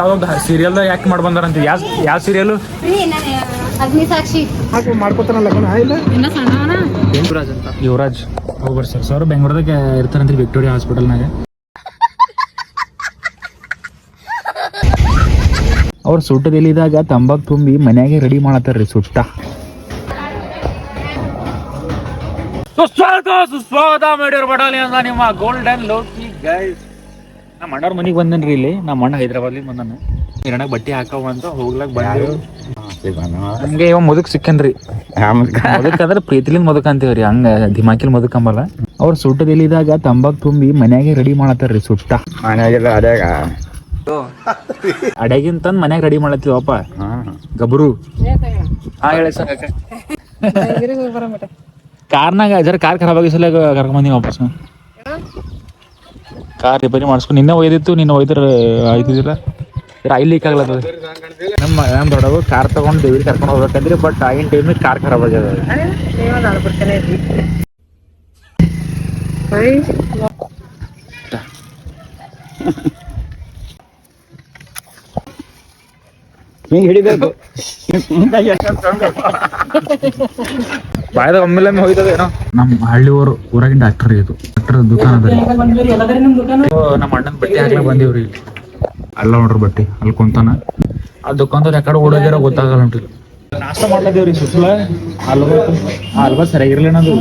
ಯಾವ್ದೊಂದು ಸೀರಿಯಲ್ದಾಗ ಯಾಕೆ ಮಾಡಿ ಬಂದಾರಂತ ಯಾವ ಯಾವ ಸೀರಿಯಲ್ ಇಲ್ಲ? ಯುವರಾಜ್ ಅಂತ. ಯುವರಾಜ್. ಹೋಗ್ಬರ್ ಸರ್. ಸರ್ ಬೆಂಗಳೂರದಾಗ ಇರ್ತಾರಂತ್ರಿ ವಿಕ್ಟೋರಿಯಾ ಹಾಸ್ಪಿಟಲ್ನಾಗ ಅವ್ರು ಸುಟ್ಟದಿಲ್ಲಿದಾಗ ತಂಬಾಕ್ ತುಂಬಿ ಮನ್ಯಾಗೆ ರೆಡಿ ಮಾಡತ್ತಾರ್ರಿ ಸುಟ್ಟ. ಸುಸ್ವಾಗತ ಸುಸ್ವಾಗತ ಮೇಡಿಯರ್ ಬಡಾಲಿ ಅಂತ ನಿಮ್ಮ ಗೋಲ್ಡನ್ ಲೋಕಿ ಗೈಸ್ ನಮ್ಮ ಅಣ್ಣವ್ರ ಮನೆಗೆ ಬಂದನ್ರಿ ಇಲ್ಲಿ. ನಮ್ಮ ಅಣ್ಣ ಹೈದ್ರಾಬಾದ್ಲಿ ಬಂದಾನ. ಹಿರಣಕ್ ಬಟ್ಟೆ ಹಾಕವ ಅಂತ ಹೋಗ್ಲಕ್ ಬಂದು ನಮ್ಗೆ ಇವ ಮುದುಕ್ ಸಿಕ್ಕನ್ರಿ. ಮುದುಕ್. ಅಂದ್ರೆ ಪ್ರೀತಿಲಿಂದ ಮುದುಕ್ ಅಂತೀವ್ರಿ. ಹಂಗ ದಿಮಾಕಿಲ್ ಮುದುಕ್ ಅಂಬಲ್ಲ. ಅವ್ರ ಸುಟ್ಟದೆಲ್ಲಿದಾಗ ತಂಬಾಕ್ ತುಂಬಿ ಮನ್ಯಾಗೆ ರೆಡಿ ಮಾಡತ್ತಾರ್ರಿ ಸುಟ್ಟ. ಮನೆಯಾಗೆಲ್ಲ ಅದ್ಯಾಗ ಅಡಗಿಂತಂದ್ ಮನ್ಯಾಗ ರೆಡಿ ಮಾಡತ್ತೀವಪ್ಪ ಗಬ್ರು. ಹಾ ಹೇಳಿ ಸರ್. ಕಾರ್ನಾಗ ಜರ ಕಾರ್ ಖರಾಬ್ ಆಗಿ ಸಲ ಕರ್ಕೊಂಡ್ ಬಂದೀವಿ ವಾಪಸ್. ಕಾರ್ ರಿಪೇರಿ ಮಾಡಿಸ್ಕೊಂಡು ನಿನ್ನೆ ಒಯ್ದಿತ್ತು ನಿನ್ನ ಒಯ್ದ್ರ ಆಯ್ತಿದಿಲ್ಲ ಆಯಿಲ್ ಲೀಕ್ ಆಗ್ಲತ್ತದ ನಮ್ಮ ನಮ್ಮ ದೊಡ್ಡವು ಕಾರ್ ತಗೊಂಡು ದೇವಿ ಕರ್ಕೊಂಡು ಹೋಗ್ಬೇಕಂದ್ರಿ ಬಟ್ ಆಗಿನ ಟೈಮಿಗೆ ಕಾರ್ ಖರಾಬ್ ಆಗ್ಯದ ಹಿಂಗ್ ಹಿಡಿಬೇಕು. ಬಾಯ್ದಾಗ ಒಮ್ಮೆಲ್ಲೊಮ್ಮೆ ಹೋಯ್ತದ ಏನೋ? ನಮ್ಮ ಹಳ್ಳಿ ಊರು ಊರಾಗಿನ ಡಾಕ್ಟರ್ ಇದು. ಡಾಕ್ಟರ್ ದುಕಾನ ಅದ ನಮ್ಮ ಅಣ್ಣನ ಬಟ್ಟೆ ಹಾಕ್ಲಕ್ ಬಂದೀವ್ರಿ ಇಲ್ಲಿ. ಅಲ್ಲ ನೋಡ್ರಿ ಬಟ್ಟೆ ಅಲ್ಲಿ ಕುಂತಾನ. ಆ ದುಕಾನ್ದವ್ರು ಯಾಕಡೆ ಓಡೋದಿರ ಗೊತ್ತಾಗಲ್ಲ ನೋಡ್ರಿ. ನಾಷ್ಟ ಮಾಡ್ಲದೇವ್ರಿ ಸುಸ್ಲ ಹಲ್ವಾ ಹಲ್ವಾ ಸರಿಯಾಗಿರ್ಲಿ ಅನ್ನೋದು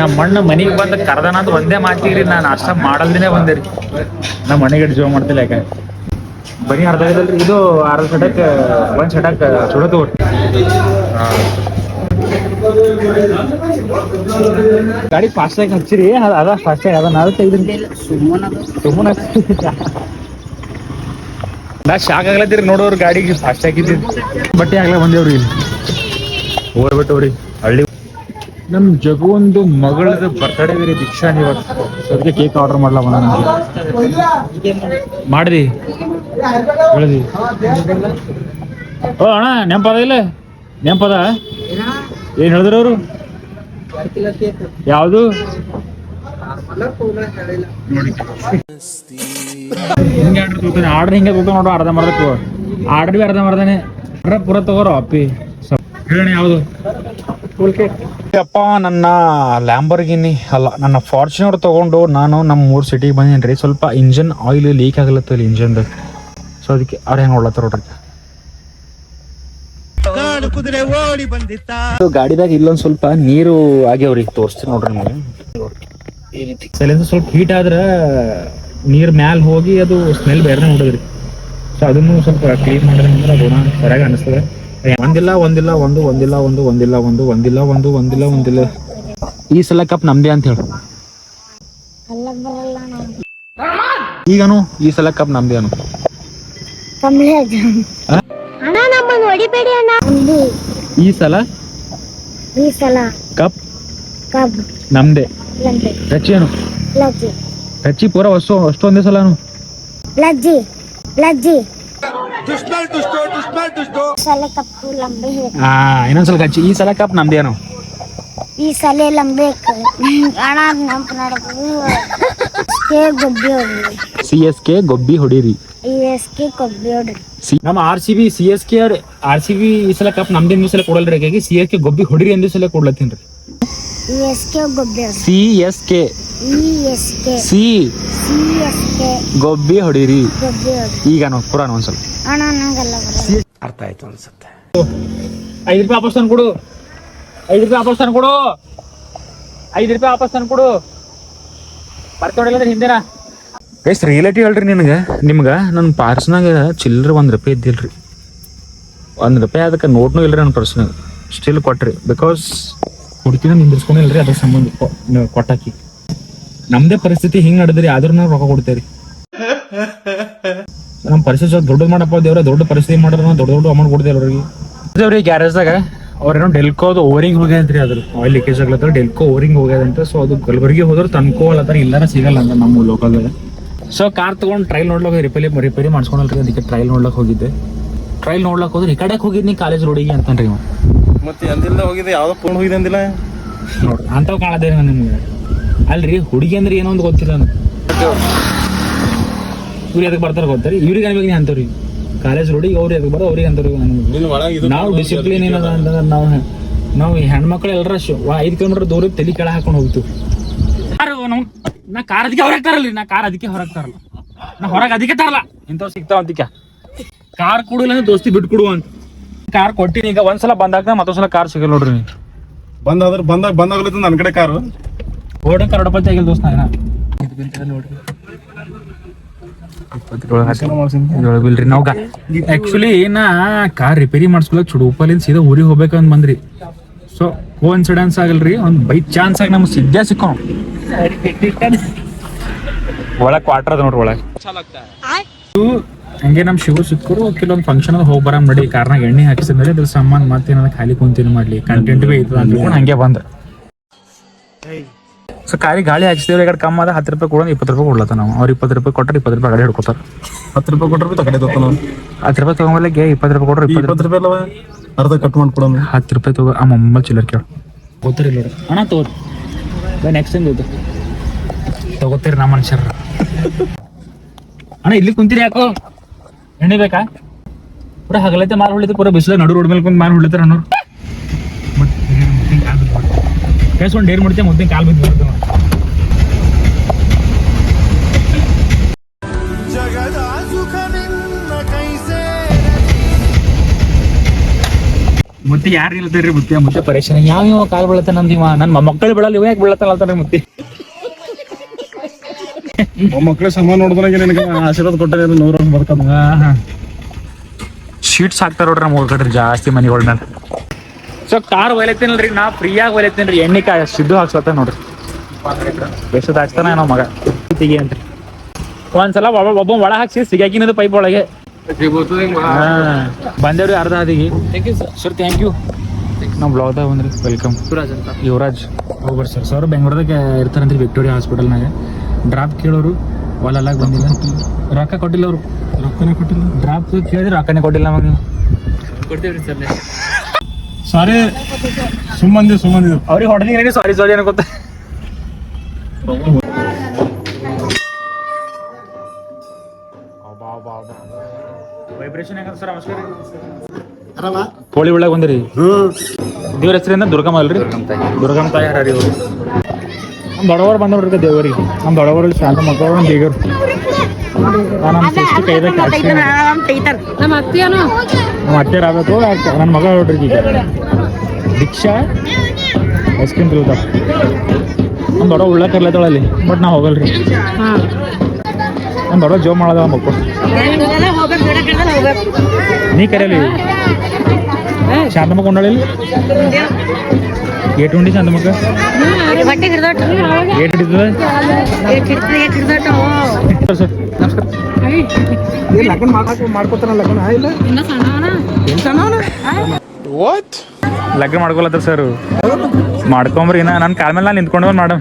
ನಮ್ಮ ಅಣ್ಣ ಮನೆಗೆ ಬಂದ ಕರ್ದನ ಅಂತ ಒಂದೇ ಮಾತಿಗ್ರಿ ನಾ ನಾಷ್ಟ ಮಾಡಲ್ದಿನೇ ಬಂದೆ ರೀ. ನಮ್ಮ ಮನೆಗೆ ಜೀವ ಮಾಡ್ತಿಲ್ಲ ಯಾಕೆ? ಬನ್ನಿ ಅರ್ಧ ಇದಲ್ರಿ ಇದು ಅರ್ಧ ಸಡಕ್ ಒಂದ್ ಸಡಕ್ ಚೂಡ ತಗೋರಿ ಗಾಡಿ ಫಾಸ್ಟ್ ಆಗಿ ಹಚ್ಚಿರಿ. ಅದ- ಫಾಸ್ಟ್ ಆಗಿ ಅದ ನಾಳೆ ತೆಗ್ದ್ರಿ ಸುಮ್ಮನೆ ನಾ ಶಾಕ್ ಆಗ್ಲತ್ತೀರಿ ನೋಡೋರು ಗಾಡಿಗೆ ಫಾಸ್ಟ್ ಆಗಿದ್ದೀರಿ ಬಟ್ಟೆ ಆಗ್ಲಾ ಬಂದೇವ್ರಿ ಇಲ್ಲಿ. ಹೋಗ್ಬಿಟ್ಟವ್ರಿ. ಹಳ್ಳಿ ನಮ್ ಜಗು ಒಂದು ಮಗಳದ ಬರ್ತಡೇ ಬೇರೆ ದೀಕ್ಷಾ ಇವತ್ತು ಅದಕ್ಕೆ ಕೇಕ್ ಆರ್ಡರ್ ಮಾಡಲ ಮಾಡಿದಿ ಹೇಳಿದಿ. ಓ ಅಣ್ಣ, ನೆಂಪದ ಇಲ್ಲ? ನೆಂಪದ? ಏನ್ ಹೇಳಿದ್ರು ಅವರು? ಯಾವುದು? ಹಿಂಗೆ ಆರ್ಡರ್ ಹಿಂಗೆ ತಗೋತಾನೆ ನೋಡು, ಅರ್ಧ ಮಾಡ್ದಕ್ಕೂ ಆರ್ಡರ್ ಬಿ ಅರ್ಧ ಮರ್ದಾನೆ. ಅಂದ್ರೆ ಪೂರ ತಗೋರು, ಅಪ್ಪಿ. ಹೇಳಣ ಯಾವುದು? ಅಪ್ಪ ನನ್ನ ಲ್ಯಾಂಬರ್ಗಿನಿ ಅಲ್ಲ ನನ್ನ ಫಾರ್ಚುನರ್ ತಗೊಂಡು ನಾನು ನಮ್ಮ ಮೂರು ಸಿಟಿಗೆ ಬಂದೇನ್ರಿ. ರೀ ಸ್ವಲ್ಪ ಇಂಜನ್ ಆಯಿಲ್ ಲೀಕ್ ಆಗ್ಲತ್ತಲ್ಲ ಇಂಜನ್ದು ಸೊ ಅದಕ್ಕೆ ಅವ್ರು ಹೆಂಗ್ ನೋಡ್ಲತ್ತಾರ ನೋಡ್ರಿ. ಇದು ಗಾಡಿದಾಗ ಇಲ್ಲೊಂದ್ ಸ್ವಲ್ಪ ನೀರು ಆಗ್ಯಾವ್ರಿ ತೋರಿಸ್ತೀನಿ ನೋಡ್ರಿ ನಾನು ಈ ರೀತಿ. ಸ್ವಲ್ಪ ಹೀಟ್ ಆದ್ರ ನೀರ್ ಮ್ಯಾಲ್ ಹೋಗಿ ಅದು ಸ್ಮೆಲ್ ಬೇರೆ ನೋಡಿದ್ರಿ ಸೊ ಅದನ್ನು ಸ್ವಲ್ಪ ಕ್ಲೀನ್ ಮಾಡಿದ್ರೆ ಅದು ಸರಿಯಾಗಿ ಅನಿಸ್ತದೆ. ಒಂದಿಲ್ಲ ಒಂದಿಲ್ಲ ಒಂದು ಒಂದಿಲ್ಲ ಒಂದು ಒಂದಿಲ್ಲ ಒಂದು ಒಂದಿಲ್ಲ ಒಂದು ಒಂದಿಲ್ಲ ಒಂದಿಲ್ಲ. ಈ ಸಲ ಕಪ್ ನಮ್ದೇ ಅಂತ ಹೇಳು. ಈಗನು ಈ ಸಲ ಕಪ್ ನಮ್ದೇ ಅನು. ಈ ಸಲ? ಈ ಸಲ. ಕಪ್ ಕಪ್ ನಮ್ದೇ. ಲಂಬೆ ಅನು. ರಚ್ಚಿ ಪೂರ ಅಷ್ಟು ಅಷ್ಟೊಂದೇ ಸಲನು ಲಜ್ಜಿ. ಲಜ್ಜಿ. ಇನ್ನೊಂದ್ಸಲ ಕಚ್ಚಿ. ಈ ಸಲ ಕಪ್ ನಮ್ದೇನು ಈ ಸಲ ಲಂಬೆ ಅಣ್ಣ ನೆನಪು ಗೊಬ್ಬಿ ಹೊಡ್ರಿ. ಸಿ ಎಸ್ ಕೆ ಗೊಬ್ಬಿ ಹೊಡೀರಿ. ಎಸ್ ಕೆ ಕೊಬ್ಬಿ ಹೊಡ್ರಿ. ನಮ್ಮ R C B C S K R C B ಈ ಸಲ ಕಪ್ ನಮ್ದೇ ಈ ಸಲ ಕೊಡಲ್ರಿ ಹಾಗಾಗಿ ಸಿ ಎಸ್ ಕೆ ಗೊಬ್ಬಿ ಹೊಡಿರಿ ಎಂದು ಸಲ ಕೊಡ್ಲತ್ತೀನಿ ರೀ. ಈ ಎಸ್ ಕೆ ಗೊಬ್ಬಿ ಸಿ ಎಸ್ ಕೆ. ಸಿ. ಗೊಬ್ಬಿ ಹೊಡೀರಿ. ಈಗ ನೋ ಪುರಾಣ ಒಂದ್ಸಲ. ಅರ್ಥ ಆಯ್ತು ಅನ್ಸುತ್ತೆ. ಐದು ರೂಪಾಯಿ ವಾಪಸ್ ತಂದು ಕೊಡು. ಐದು ರೂಪಾಯಿ ವಾಪಸ್ ತಂದು ಕೊಡು. ಐದು ರೂಪಾಯಿ ವಾಪಸ್ ತಂದು ಕೊಡು. ಬರ್ತೋಡಿಲ್ಲ ಹಿಂದಿನ? ಎಷ್ಟು ರಿಯಾಲಿಟಿ ಹೇಳ್ರಿ ನಿನಗೆ. ನಿಮ್ಗೆ ನನ್ನ ಪಾರ್ಸ್ನಾಗ ಚಿಲ್ಲರೆ ಒಂದು ರೂಪಾಯಿ ಇದ್ದಿಲ್ರಿ. ಒಂದು ರೂಪಾಯಿ ಅದಕ್ಕೆ ನೋಟ್ನು ಇಲ್ರಿ ನನ್ನ ಪರ್ಸ್ನಾಗ. ಸ್ಟಿಲ್ ಕೊಟ್ರಿ. ಬಿಕಾಸ್ ಹುಡುಕಿನ ನಿಂದಿರ್ಸ್ಕೊಂಡಿಲ್ರಿ ಅದಕ್ಕೆ ಸಂಬಂಧ ಕೊ- ನೀವು ಕೊಟ್ಟಾಕಿ. ನಮ್ದೇ ಪರಿಸ್ಥಿತಿ ಹಿಂಗ್ ನಡೆದ್ರಿ ಆದ್ರೂ ನಾವು ರೊಕ್ಕ ಕೊಡ್ತೇವ್ರಿ ನಮ್ಮ ಪರಿಸ್ಥಿತಿ ಸ್ವಲ್ಪ ದೊಡ್ಡದು ಮಾಡಪ್ಪ ದೇವ್ರ ದೊಡ್ಡ ಪರಿಸ್ಥಿತಿ ಮಾಡ್ರ ದೊಡ್ಡ ದೊಡ್ಡ ಅಮೌಂಟ್ ಕೊಡ್ತೇವೆ ಅವ್ರಿಗೆ. ಅವ್ರಿ ಗ್ಯಾರೇಜ್ದಾಗ ಅವ್ರೇನೋ ಡೆಲ್ಕೋದು ಓವರಿಂಗ್ ಹೋಗ್ಯಾದ್ರಿ ಅದ್ರ ಆಯಿಲ್ ಲೀಕೇಜ್ ಆಗ್ಲತ್ತ ಡೆಲ್ಕೋ ಓವರಿಂಗ್ ಹೋಗ್ಯದಂತ ಸೊ ಅದು ಗಲ್ಬರ್ಗಿ ಹೋದ್ರೆ ತನ್ಕೋ ಅಲ್ಲತ್ತಾರ ಇಲ್ಲಾರ ಸಿಗಲ್ಲ ಅಂತ ನಮ್ಮ ಲೋಕಲ್ ಸೊ ಕಾರ್ ತಗೊಂಡು ಟ್ರೈಲ್ ನೋಡ್ಲಕ್ಕೆ ರಿಪೇರಿ ರಿಪೇರಿ ಮಾಡ್ಸ್ಕೊಂಡ್ರಿ ಅದಕ್ಕೆ ಟ್ರೈಲ್ ನೋಡ್ಲಕ್ ಹೋಗಿದ್ದೆ. ಟ್ರೈಲ್ ನೋಡ್ಲಕ್ ಹೋದ್ರೆ ಈ ಕಡೆಗೆ ಹೋಗಿದ್ನಿ ಕಾಲೇಜ್ ರೋಡಿಗೆ ಅಂತನ್ರಿ ಮತ್ತೆ ಅಂದಿಲ್ಲ ಹೋಗಿದೆ ಯಾವ್ದೋ ಫೋನ್ ಹೋಗಿದೆ ಅಂದಿಲ್ಲ? ನೋಡ್ರಿ ಅಂತವ್ ಕಾಣದೇ ನಿಮ್ಗೆ. ಅಲ್ರಿ ಹುಡುಗಿ ಅಂದ್ರೆ ಏನೋ ಒಂದು ಗೊತ್ತಿಲ್ಲ ನನಗೆ. ಇವ್ರು ಎದಕ್ಕೆ ಬರ್ತಾರೆ ಗೊತ್ತಾರೆ? ಇವ್ರಿಗೆ ಅನ್ಬೇಕು ನೀ ಅಂತವ್ರಿ ಕಾಲೇಜ್ ಹುಡುಗಿ ಅವ್ರು ಎದಕ್ಕೆ ಬರೋ ಅವ್ರಿಗೆ ಅಂತವ್ರಿ ನಾವು ಡಿಸಿಪ್ಲಿನ್ ಏನದ ಅಂತಂದ್ರೆ ನಾವು ನಾವು ಹೆಣ್ಮಕ್ಳು ಎಲ್ಲರ ಐದು ಕಿಲೋಮೀಟರ್ ದೂರ ತಲೆ ಕೆಳ ಹಾಕೊಂಡು ಹೋಗ್ತೀವಿ. ನಾ ಕಾರ್ ಅದಕ್ಕೆ ಹೊರಗೆ ತರಲ್ಲ ನಾ ಕಾರ್ ಅದಕ್ಕೆ ಹೊರಗೆ ತರಲ್ಲ. ನಾ ಹೊರಗೆ ಅದಕ್ಕೆ ತರಲ್ಲ. ಇಂಥವ್ ಸಿಗ್ತಾವ ಅದಕ್ಕೆ ಕಾರ್ ಕೊಡಿಲ್ಲ ಅಂದ್ರೆ ದೋಸ್ತಿ ಬಿಟ್ಟು ಕೊಡು ಅಂತ. ಕಾರ್ ಕೊಟ್ಟಿನಿ ಈಗ ಒಂದ್ಸಲ ಬಂದಾಗ ಮತ್ತೊಂದ್ಸಲ ಕಾರ್ ಸಿಗಲ್ಲ ನೋಡ್ರಿ ಬಂದಾದ್ರ ಬಂದಾಗ ಬಂದಾಗ್ಲತ್ತ ನನ್ನ ಕಡೆ ಕಾರು. ಓಡೋ ಪಂಚ ಆಗಿಲ್ಲ ದೋಸ್ತ ನಾ ನೋಡ್ರಿ ಬಿಲ್ರಿ ನಾವು ಆಕ್ಚುಲಿ ನಾ ಕಾರ್ ರಿಪೇರಿ ಮಾಡಿಸ್ಕೊಳಕ್ ಚುಡುಪಲ್ಲಿಂದ ಸೀದಾ ಊರಿಗೆ ಹೋಗ್ಬೇಕಂತ ಬಂದ್ರಿ. ಸೊ ಕೋಇನ್ಸಿಡೆನ್ಸ್ ಆಗಲ್ರಿ ಒಂದು ಬೈ ಚಾನ್ಸ್ ಆಗಿ ನಮ್ಗೆ ಸಿದ್ಧ ಸಿಕ್ಕೋ ಒಳಗೆ ಕ್ವಾರ್ಟರ್ ಅದ ನೋಡ್ರಿ ಒಳಗೆ. ಹಂಗೆ ನಮ್ಮ ಶಿವ ಸಿಕ್ಕರು ಕೆಲವೊಂದು ಫಂಕ್ಷನ್ ಹೋಗಿ ಬರ ನಡಿ. ಕಾರ್ನಾಗ ಎಣ್ಣೆ ಹಾಕಿಸಿದ ಮೇಲೆ ಅದ್ರ ಸಾಮಾನ್ ಮತ್ತೇನಾದ್ರು ಖಾಲಿ ಕುಂತೀನಿ ಮಾಡ್ಲಿ. ಕಂಟೆಂಟ್ ಬಿ ಇತ್ತು ಅಂತ ಹಂಗೆ ಬಂದ. ಸೊ ಕಾರಿ ಗಾಳಿ ಹಾಕ್ಸಿದೇವ್ರಿ ಎರಡು ಕಡೆ ಕಮ್ಮ ಅದ ಹತ್ತು ರೂಪಾಯಿ ಕೊಡೋದು ಇಪ್ಪತ್ತು ರೂಪಾಯಿ ಕೊಡ್ಲತ್ತ ನಾವು? ಅವ್ರು ಇಪ್ಪತ್ತು ರೂಪಾಯಿ ಕೊಟ್ಟರೆ ಇಪ್ಪತ್ತು ರೂಪಾಯಿ ಗಾಡಿ ಹಿಡ್ಕೊತಾರೆ. ಹತ್ತು ರೂಪಾಯಿ ಕೊಟ್ಟರು ತಗಡೆ ತಗೋಣ ಹತ್ತು ರೂಪಾಯಿ ತಗೊಂಬಲ್ಲಗೆ ಇಪ್ಪತ್ತು ರೂಪಾಯಿ ಕೊಡ್ರಿ ಇಪ್ಪತ್ತು ಇಪ್ಪತ್ತು ರೂಪಾಯಿ ಅಲ್ಲವ? ಅರ್ಧ ಕಟ್ ಮಾಡ್ಕೊಡೋಣ ಹತ್ತು ರೂಪಾಯಿ ತಗೋ ಆ ಮೊಮ್ಮಲ್ ಚಿಲ್ಲರ್ ಕೇಳು. ಗೊತ್ತಿರಲಿಲ್ಲ ನೋಡಿ. ಅಣ್ಣ ತಗೋರಿ ಬೈ ನೆಕ್ಸ್ಟ್ ಟೈಮ್ ಇದು ತಗೋತೀರಿ ನಮ್ಮ ಮನುಷ್ಯರ. ಅಣ್ಣ ಇಲ್ಲಿ ಕುಂತೀರಿ ಯಾಕೋ? ಎಣ್ಣೆ ಬೇಕಾ? ಪೂರ ಹಗಲೈತೆ ಮಾರು ಹೊಳಿತು ಪೂರ ಬಿಸಿಲ ನಡು ರೋಡ್ ಮೇಲೆ ಕುಂತು ಮಾರು ಹೊಳಿತಾರೆ ಅನ್ನೋರು ಒಂದು ಡೇರ್ ಮಾಡ್ತೇವೆ ಮುದ್ದೆ ಕಾಲು ಬಿದ್ದು ಬರ್ತೇವೆ ಮುತ್ತಿ ಯಾರು ಇಲ್ತೀರಿ ಮುತ್ತಿ? ಮುತ್ತೆ ಪರೇಶಾನ. ಯಾವ ಯಾವ ಕಾಲ್ ಬೀಳತ್ತೆ ನಂದಿವ ನನ್ನ ಮಕ್ಕಳು ಬೀಳಲ್ಲ ಇವ ಯಾಕೆ ಬೀಳತ್ತಲ್ಲ ಅಂತಾರೆ ಮುತ್ತಿ? ಮಕ್ಕಳು ಸಮಾನ ನೋಡಿದ್ರಾಗ ನಿನಗೆ ಆಶೀರ್ವಾದ ಕೊಟ್ಟರೆ ನೂರ ಬರ್ತಾನ ಶೀಟ್ಸ್ ಹಾಕ್ತಾರ ನೋಡ್ರಿ ನಮ್ಮ ಕಡೆ ಜಾಸ್ತಿ ಮನೆಗಳ ಮೇಲೆ ಸೊ ಕಾರ್ ಒಯ್ಲತ್ತೀನಲ್ರಿ ನಾ ಫ್ರೀಯಾಗಿ ಒಯ್ಲತ್ತೀನಿ ಎಣ್ಣೆ ಕಾಯ ಸಿದ್ದು ಹಾಕ್ಸತ್ತ ನೋಡ್ರಿ. ಎಷ್ಟು ಹಾಕ್ತಾನ ಏನೋ ಮಗ. ತೆಗಿ ಅಂತ್ರಿ ಒಂದ್ಸಲ ಒಬ್ಬ ಒಳ ಹಾಕ್ಸಿ ಸಿಗಾಕಿನದು ಪೈಪ್ ಒಳಗೆ. ಬಂದೇವ್ರಿ ಅರ್ಧ ಹಾದಿಗೆ ಸರ್ ಥ್ಯಾಂಕ್ ಯು ನಾವು ಬ್ಲಾಗ್ದಾಗ ಬಂದ್ರಿ. ವೆಲ್ಕಮ್ ಯುವರಾಜ್ ಹೋಗ್ಬರ್ ಸರ್ ಸರ್ ಬೆಂಗ್ಳೂರ್ದಾಗ ಇರ್ತಾರಂತ್ರಿ ವಿಕ್ಟೋರಿಯಾ ಹಾಸ್ಪಿಟಲ್ನಾಗ ಡ್ರಾಪ್ ಕೇಳೋರು ಒಲ್ಲ ಬಂದಿಲ್ಲ. ರೊಕ್ಕ ಕೊಟ್ಟಿಲ್ಲ ಅವರು. ರೊಕ್ಕನೇ ಕೊಟ್ಟಿಲ್ಲ. ಡ್ರಾಪ್ ಕೇಳಿದ್ರೆ ರೊಕ್ಕನೇ ಕೊಟ್ಟಿಲ್ಲ ಮಗ ನೀವು ಕೊಡ್ತೀವಿ ಸರ್ ಸಾರಿ ಸುಮ್ಮಂದಿ ಸುಮ್ಮಂದಿ ಅವ್ರಿಗೆ ಹೊಡೆದಿರಿ ಸಾರಿ ಸಾರಿ ಅನ್ಕೋತ ವೈಬ್ರೇಷನ್ ಹೆಂಗ ಸರ್? ನಮಸ್ಕಾರ. ಹೋಳಿ ಒಳಗೆ ಬಂದಿರಿ? ದೇವ್ರ ಹೆಸರಿಂದ ದುರ್ಗಮ್ಮ ಅಲ್ರಿ? ದುರ್ಗಮ್ಮ ತಾಯಿ ಹರಿ ನಮ್ಮ ದೊಡ್ಡವರು ಬಂದವ್ರಿ ದೇವರಿಗೆ. ನಮ್ಮ ದೊಡ್ಡವರು ಶಾಂತ ಮಕ್ಕಳು ನಮ್ಮ ಬೀಗರು. ನಮ್ಮ ಸಿಸ್ಟರ್ ಕೈದಾಗ ನಮ್ಮ ಅತ್ತಿಯನು. ನಮ್ಮ ಅತ್ತೆ ಆಗಬೇಕು ನನ್ನ ಮಗ ನೋಡ್ರಿ ಈಗ. ದೀಕ್ಷಾ ಐಸ್ ಕ್ರೀಮ್ ತಿಳಿದ ನಮ್ಮ ದೊಡ್ಡ ಉಳ್ಳ ಕರ್ಲತ್ತಳಲ್ಲಿ ಬಟ್ ನಾ ಹೋಗಲ್ರಿ. ನಮ್ಮ ದೊಡ್ಡ ಜೋಬ್ ಮಾಡೋದ ಮಕ್ಕಳು ನೀ ಕರೆಯಲಿ ಶಾಂತಮ್ಮ ಕೊಂಡಳಿ ಏಟ್ ಉಂಡಿ ಶಾಂತಮ್ಮಕ್ಕ ಹೊಟ್ಟೆ ಲಗ್ನ ಸಣ್ಣವನ. ಲಗ್ನ ಸರ್ ಮಾಡ್ಕೊಂಬ್ರಿ ಇನ್ನ ನನ್ನ ಕಾಲ ಮೇಲೆ ನಾನು ನಿಂತ್ಕೊಂಡು ಮೇಡಮ್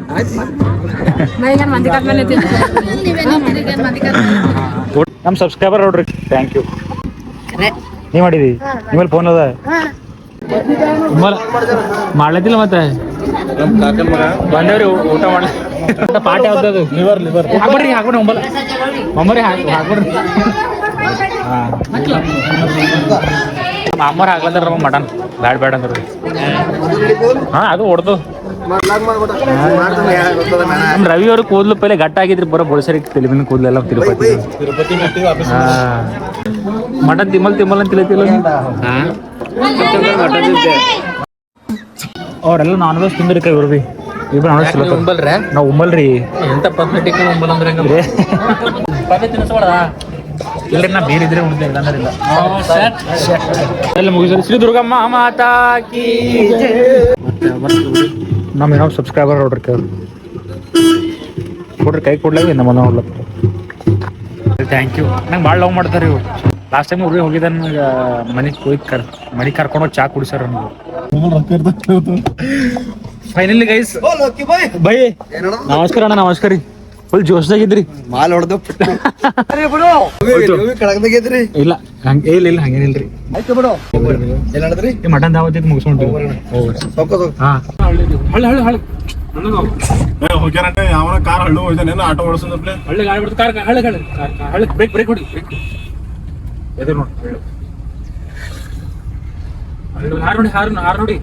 ನಮ್ಮ ಸಬ್ಸ್ಕ್ರೈಬರ್ ನೋಡ್ರಿ ಥ್ಯಾಂಕ್ ಯು ನೀ ಮಾಡಿದಿ? ನಿಮ್ಮಲ್ಲಿ ಫೋನ್ ಅದ? ಮಾಡ್ಲತ್ತಿಲ್ಲ ಮತ್ತೆ? ಕಾಕನ್ ಮಗ. ಬಂದವ್ರಿ ಊಟ ಮಾಡ ಪಾಠ ಯಾವ್ದದು ಲಿವರ್ ಲಿವರ್ ಹಾಕ್ಬಿಡ್ರಿ ಹಾಕ್ಬಿಡ್ರಿ ಒಂಬಲ್. ಒಂಬರಿ ಹಾಕ್ ಹಾಕ್ಬಿಡ್ರಿ. ಹಾ ಹಾಕ್ಲಂದ್ರ ನಮ್ಮ ಮಟನ್. ಬ್ಯಾಡ ಬ್ಯಾಡ ಅಂದ್ರಿ. ಹಾ ಅದು ಹೊಡ್ದು. ನಮ್ಮ ರವಿ ಅವ್ರ ಕೂದಲು ಪೈಲೆ ಗಟ್ಟ ಆಗಿದ್ರಿ ಬರೋ ಬೊಳಸರಿ ತಿಳಿಬಿನ ಕೂದಲೆಲ್ಲ ತಿರುಪತಿ. ಮಟನ್ ತಿಮ್ಮಲ್ ತಿಮ್ಮಲ್ ಅಂತ ತಿಳಿತಿಲ್ಲ ಅವರೆಲ್ಲ ನಾನ್ ವೆಜ್ ತಿಂದ್ರಿ ಇವ್ರು ಬಿ ಇಬ್ರು ನಾನ್ ವೆಜ್ ಉಂಬಲ್ರೆ? ನಾವು ಉಂಬಲ್ರಿ. ಎಂತ ಇಕ್ಕ ಉಂಬಲ್ ಅಂದ್ರೆ ಹೆಂಗ ಪಲ್ಲೆ ತಿನ್ನಿಸ್ಬೇಡ. ಇಲ್ರಿ ನಾ ಬೇರೆ ಇದ್ರೆ ಉಣ್ತೇವೆ ಇಲ್ಲಾಂದ್ರೆ ಇಲ್ಲ. ಎಲ್ಲ ಮುಗಿಸ್ರಿ. ಶ್ರೀ ದುರ್ಗಮ್ಮ ಮಾತಾ ಕೀ ನಮ್ಮ ಏನೋ ಸಬ್ಸ್ಕ್ರೈಬರ್ ನೋಡ್ರಿ ಕೇಳಿ. ಕೊಡ್ರಿ ಕೈ ಕೊಡ್ಲಾಗ ನಮ್ಮ ನೋಡ್ಲತ್ತ ಥ್ಯಾಂಕ್ ಯು ನಂಗೆ ಭಾಳ ಲವ್ ಮಾಡ್ತಾರೆ ಇವ್ರು. ಲಾಸ್ಟ್ ಟೈಮ್ ಊರಿಗೆ ಹೋಗಿದ್ದ ನನಗೆ ಮನೆಗೆ ಹೋಗಿ ಕರ್ ಮನೆ ಕರ್ಕೊಂಡು ಹೋಗಿ ಚಾ ಕುಡಿಸ್ಯಾರ ನನಗೆ ಫೈನಲಿ ಗೈಸ್ ಬೈ ನಮಸ್ಕಾರ ಅಣ್ಣ ನಮಸ್ಕಾರ ರೀ. ಫುಲ್ ಜೋಶ್ದಾಗಿದ್ರಿ ಮಾಲ್ ಹೊಡೆದು ಕಡಕ್ದಾಗಿದ್ರಿ ಇಲ್ಲ ಹಂಗೆ ಇಲ್ಲ ಇಲ್ಲ ಹಂಗೇನಿಲ್ರಿ ಆಯ್ತು ಬಿಡು. ಏನ್ ಹೇಳಿದ್ರಿ ಈ ಮಟನ್ ದಾವತ್ ಮುಗಿಸ್ಕೊಂಡು ಹಳ್ಳಿ ಹಳ್ಳಿ ಹಳ್ಳಿ. ಹೋಗ್ಯಾರಂటే ಯಾವನ ಕಾರ್ ಹಳ್ಳು ಹೋಯ್ತಾನೆ ಆಟೋ ಓಡಿಸೋದಪ್ಲೆ ಹಳ್ಳಿ ಗಾಡಿ ಬಿಡ್ತು ಕಾರ್ ಹಳ್ಳಿ ಗಾಡಿ ಕಾರ್ ಹಳ್ಳಿ ಬ್ರೇಕ್ ಬ್ರೇಕ್ ಹೊಡಿ ಬ್ರೇಕ್ ಎದುರು ನೋಡಿ ಹಳ್ಳಿ ಹಾರು ನೋಡಿ ಹಾರು ಹಾರು ನೋಡಿ.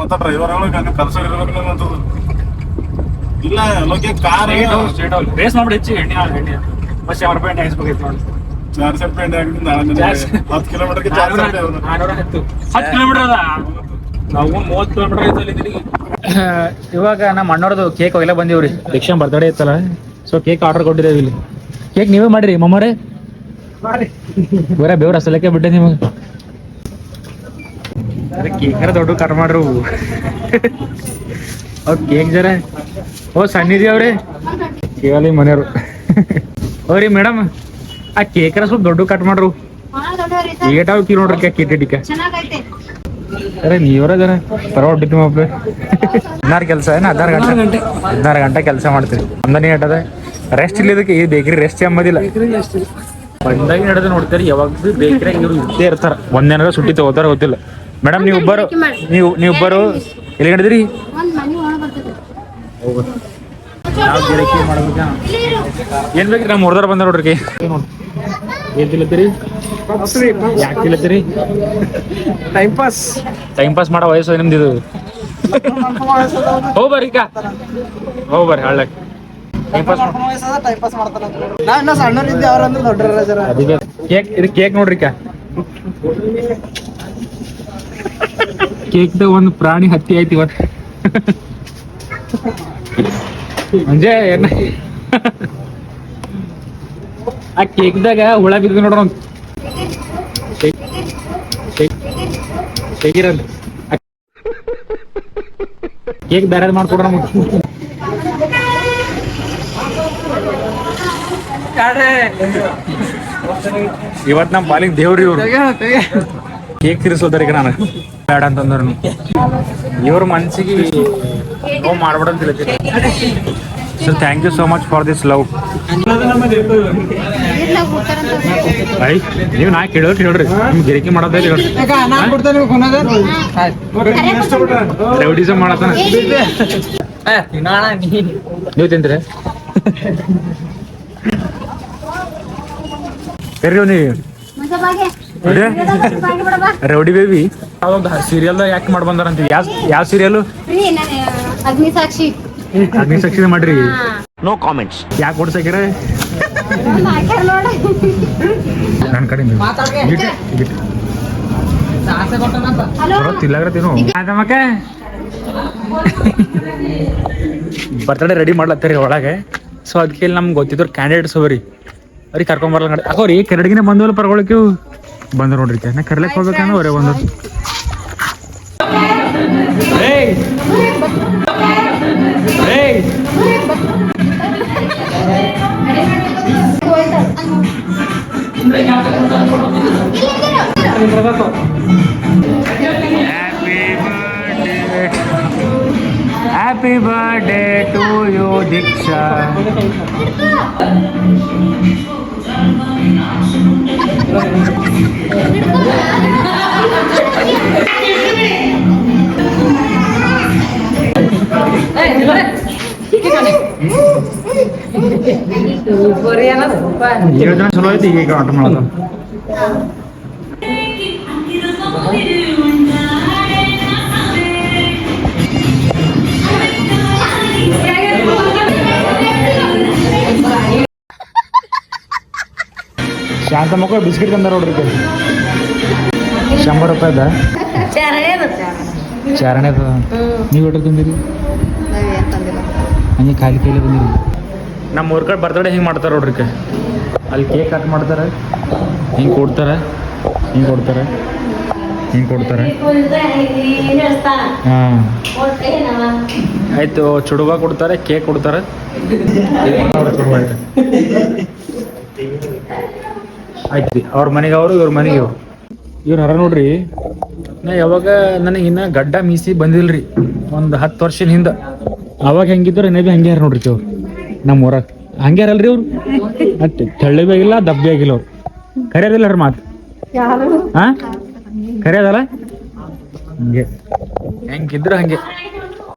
ಮತ್ತ ಡ್ರೈವರ್ ಇಲ್ಲ ಲೋಕೆ ಕಾರ್. ರೇಸ್ ಮಾಡ್ಬಿಡಿ ಹೆಚ್ಚಿ ಎಣ್ಣೆ ಎಣ್ಣೆ ಮತ್ತೆ ಸಾವಿರ ರೂಪಾಯಿ ಎಣ್ಣೆ ಹಾಯಿಸ್ಬೇಕಾಯ್ತು ನೋಡಿ. ಚಾರ್ ಸೆಟ್ ಪೇಂಟ್ ಹಾಕಿದ್ರೆ ಹತ್ತು ಕಿಲೋಮೀಟರ್ಗೆ ಚಾರ್ ಸೆಟ್ ನಾನೂರ ಹತ್ತು. ಹತ್ತು ಕಿಲೋಮೀಟರ್ ಅದ? ನಾವು ಮೂವತ್ತು ಕಿಲೋಮೀಟರ್. ಇವಾಗ ನಮ್ಮ ಅಣ್ಣವ್ರದ್ದು ಕೇಕ್ ಎಲ್ಲ ಬಂದಿವ್ರಿ. ದೀಕ್ಷಾ ಬರ್ತಡೇ ಇತ್ತಲ್ಲ? ಸೊ ಕೇಕ್ ಆರ್ಡರ್ ಕೊಟ್ಟಿದ್ದೇವೆ ಇಲ್ಲಿ. ಕೇಕ್ ನೀವೇ ಮಾಡಿರಿ ಮಮ್ಮರೇ? ಬರ ಬೇವ್ರ ಸಲಕ್ಕೆ ಬಿಟ್ಟೆ ನಿಮಗೆ. ಕೇಕರ ದೊಡ್ಡ ಕಟ್ ಮಾಡ್ರು ಅವ್ರ ಕೇಕ್ ಜರ. ಓ ಸನ್ನಿಧಿ ಅವ್ರಿ. ಕೇವಲಿ ಮನೆಯವರು. ಅವ್ರಿ ಮೇಡಮ್ ಆ ಕೇಕರ ಸ್ವಲ್ಪ ದೊಡ್ಡ ಕಟ್ ಮಾಡ್ರು. ಏಟಾವ್ ಕಿ ನೋಡ್ರಿ ಕೇಕ್ ಚೆನ್ನಾಗೈತೆ. ಅರೆ ನೀವರ ಜನ ಪರವಾಗಿ ಹೊಟ್ಟಿತ್ತು ಮಪ್ಪ ಹದಿನಾರು ಕೆಲಸ ಏನು? ಹದಿನಾರು ಗಂಟೆ? ಹದಿನಾರು ಗಂಟೆ. ಕೆಲಸ ಮಾಡ್ತೀರಿ. ಒಂದನೇ ಇಟ್ಟದ ರೆಸ್ಟ್ ಇಲ್ಲ ಇದಕ್ಕೆ ಈ ಬೇಕ್ರಿ ರೆಸ್ಟ್ ಎಂಬುದಿಲ್ಲ. ಬಂದಾಗ ನಡೆದ ನೋಡ್ತಾರೆ ಯಾವಾಗ ಬೇಕ್ರಿ ಇವ್ರು ಇದ್ದೇ ಇರ್ತಾರ. ಒಂದೇನಾರ ಸುಟ್ಟಿ ತಗೋತಾರ ಗೊತ್ತಿಲ್ಲ. ಮೇಡಮ್ ನೀವು ಇಬ್ಬರು ನೀವು ನೀವು ಇಬ್ಬರು ಎಲ್ಲಿ ಹಿಡಿದ್ರಿ ಏನ್ ಬೇಕ್ರಿ ನಮ್ಮ ಹೊಡೆದಾರ ಬಂದ ನೋಡ್ರಿ ಏನ್ ಯಾಕೆ ಟೈಮ್ ಪಾಸ್ ಟೈಮ್ ಪಾಸ್ ಮಾಡೋ ವಯಸ್ಸು ನಿಮ್ದು ಇದು ಹೋಗ್ ಬರ್ರಿ ಈಗ. ಹೋಗ್ ಬರ್ರಿ ಹಳ್ಳಕ್ ಟೈಮ್ ಪಾಸ್ ಟೈಮ್ ಪಾಸ್ ಮಾಡ್ತಾನ ನಾವ್ ಇನ್ನ ಸಣ್ಣರಿದ್ದೆ ಅವ್ರಂದ್ರೆ ದೊಡ್ಡರ ಜರ ಕೇಕ್ ಇದು ಕೇಕ್ ನೋಡ್ರಿ ಈಗ. ಕೇಕ್ದ ಒಂದು ಪ್ರಾಣಿ ಹತ್ತಿ ಐತಿ ಇವತ್ತು ಏನ ಆ ಕೇಕ್ದಾಗ ಹುಳ ಬಿದ್ದು ನೋಡ್ರ ಒಂದು. ಕೇಕ್ ಬೇರೆ ಮಾಡ್ಕೊಡ್ರ ಇವತ್ ನಮ್ ಪಾಲಿಗೆ ದೇವ್ರಿ ಇವ್ರು. ಕೇಕ್ ತಿರ್ಸೋದ್ರಿಗ ನಾನು. ಬೇಡ ಅಂತಂದ್ರು ಇವ್ರ ಮನ್ಸಿಗೆ ಓ ಮಾಡ್ಬೇಡ sir thank you so much for this love I ನೀವು ನಾ ಕೇಳೋರು ಹೇಳ್ರಿ. ನಿಮ್ಗೆ ಗಿರಿಕಿ ಮಾಡೋದೇ ಹೇಳ್ರಿ. ರೆವಡಿಸಮ್ ಮಾಡತ್ತಾನ? ನೀವು ತಿಂದ್ರೆ ಕರಿ ನೀವು ರೌಡಿ ಬೇಬಿ. ಅದೊಂದು ಸೀರಿಯಲ್ದಾಗ ಯಾಕೆ ಮಾಡಿ ಬಂದಾರಂತ ಯಾವ ಯಾವ ಸೀರಿಯಲ್ ಅಗ್ನಿಸಾಕ್ಷಿ ಅಗ್ನಿಸಾಕ್ಷಿ ಅಗ್ನಿ ಸಾಕ್ಷಿ ಅಗ್ನಿ ಸಾಕ್ಷಿ ಮಾಡ್ರಿ ನೋ ಕಾಮೆಂಟ್ಸ್ ಯಾಕೆ ಕೊಡ್ಸಕ್ರೆ ನನ್ನ ಕಡೆ ಬರ್ತಡೇ ರೆಡಿ ಮಾಡ್ಲತ್ತಾರಿ ಒಳಗೆ. ಸೊ ಅದಕ್ಕೆ ಇಲ್ಲಿ ನಮ್ಗೆ ಗೊತ್ತಿದ್ರು ಕ್ಯಾಂಡಿಡೇಟ್ಸ್ ಅವರಿ ಅವ್ರಿಗೆ ಕರ್ಕೊಂಬರ್ಲ ಕಡೆ ಅಕೋರಿ ಕೆರಡಿಗಿನ ಬಂದವಲ್ಲ ಪರ್ಗೊಳಕ್ಕೆ ಬಂದ್ ನೋಡ್ರಿ ನಾ ಕರ್ಲಕ್ಕೆ ಹೋಗ್ಬೇಕಂದ್ರೆ ಅವರೇ ಬಂದ್ರು happy birthday to you Diksha ಯೋಜನೆ ಚಲೋ ಐತಿ ಈಗ ಆಟ ಮಾಡೋದು ಶಾಂತ ಮಕ್ಕಳು ಬಿಸ್ಕಿಟ್ ತಂದಾರ ನೋಡ್ರಿ. ಶಂಬರ್ ರೂಪಾಯಿದ ಚಾರಣೆ ಅದ. ನೀವು ಎಷ್ಟ್ ತಂದಿರಿ? ಹಂಗೆ ಖಾಲಿ ಕೈಲಿ ಬಂದಿರಿ. ನಮ್ಮ ಊರ್ ಕಡೆ ಬರ್ತಡೇ ಹಿಂಗೆ ಮಾಡ್ತಾರೆ ನೋಡ್ರಿ ಅಲ್ಲಿ ಕೇಕ್ ಕಟ್ ಮಾಡ್ತಾರೆ ಹಿಂಗೆ ಕೊಡ್ತಾರೆ ಹಿಂಗೆ ಕೊಡ್ತಾರೆ? ಹಿಂಗೆ ಕೊಡ್ತಾರೆ? ಹಾಂ. ಆಯ್ತು ಚುಡುವ ಕೊಡ್ತಾರೆ ಕೇಕ್ ಕೊಡ್ತಾರೆ. ಆಯ್ತು ರೀ ಅವ್ರ ಮನೆಗೆ ಅವರು ಇವ್ರ ಮನೆಗೆ ಇವ್ರು. ಇವ್ರು ಹರ ನೋಡ್ರಿ? ನಾ ಯಾವಾಗ ನನಗೆ ಇನ್ನ ಗಡ್ಡ ಮೀಸಿ ಬಂದಿಲ್ರಿ ಒಂದು ಹತ್ತು ವರ್ಷದ ಹಿಂದೆ. ಅವಾಗ ಹೆಂಗಿದ್ರು ಏನೇ ಭೀ ಹಂಗೆ ಯಾರು ನೋಡ್ರಿ ಅವ್ರು ನಮ್ಮ ಊರಾಗ. ಹಂಗೆ ಯಾರಲ್ರಿ ಅವ್ರು? ಮತ್ತೆ ತೆಳ್ಳಗೆ ಆಗಿಲ್ಲ ದಬ್ಬೆ ಆಗಿಲ್ಲ ಅವ್ರು. ಕರೆಯೋದಿಲ್ಲ ಅವ್ರ ಮಾತು? ಹಾ? ಅದಲ್ಲ ಹಂಗೆ. ಹೆಂಗಿದ್ರು ಹಂಗೆ.